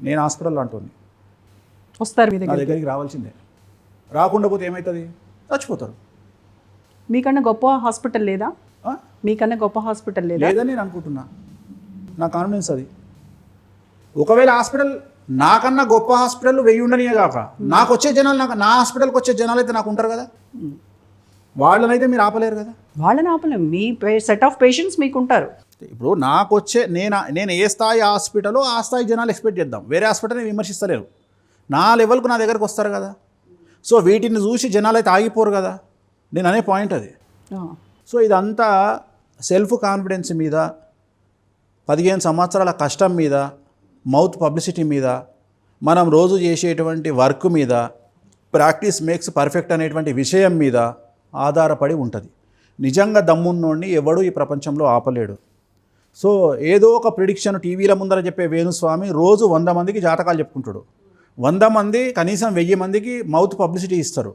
నేను హాస్పిటల్లో అంటుంది. వస్తారు మీ నా దగ్గర దగ్గరికి రావాల్సిందే. రాకుండా పోతే ఏమవుతుంది చచ్చిపోతారు. మీకన్నా గొప్ప హాస్పిటల్ లేదా? ఆ? మీకన్నా గొప్ప హాస్పిటల్ లేదా? లేదని నేను అనుకుంటున్నా. నా కాన్ఫిడెన్స్ అది. ఒకవేళ హాస్పిటల్ నాకన్నా గొప్ప హాస్పిటల్ వెయ్యి ఉండనియే కాక నాకు వచ్చే జనాలు నాకు నా హాస్పిటల్కి వచ్చే జనాలు అయితే నాకు ఉంటారు కదా? వాళ్ళనైతే మీరు ఆపలేరు కదా? వాళ్ళని ఆపలేం మీ సెట్ ఆఫ్ పేషెంట్స్ మీకు ఉంటారు ఇప్పుడు నాకు వచ్చే నేను నేను ఏ స్థాయి హాస్పిటలో ఆ స్థాయి జనాలు ఎక్స్పెక్ట్ చేద్దాం. వేరే హాస్పిటల్ని విమర్శిస్తలేరు నా లెవెల్కు నా దగ్గరకు వస్తారు కదా. సో వీటిని చూసి జనాలు అయితే ఆగిపోరు కదా. నేను అనే పాయింట్ అది. సో ఇదంతా సెల్ఫ్ కాన్ఫిడెన్స్ మీద పదిహేను సంవత్సరాల కష్టం మీద మౌత్ పబ్లిసిటీ మీద మనం రోజు చేసేటువంటి వర్క్ మీద ప్రాక్టీస్ మేక్స్ పర్ఫెక్ట్ అనేటువంటి విషయం మీద ఆధారపడి ఉంటుంది. నిజంగా దమ్మున్నోడిని ఎవడు ఈ ప్రపంచంలో ఆపలేడు. సో ఏదో ఒక ప్రిడిక్షన్ టీవీల ముందర చెప్పే వేణుస్వామి రోజు వంద మందికి జాతకాలు చెప్పుకుంటాడు. వంద మంది కనీసం వెయ్యి మందికి మౌత్ పబ్లిసిటీ ఇస్తారు.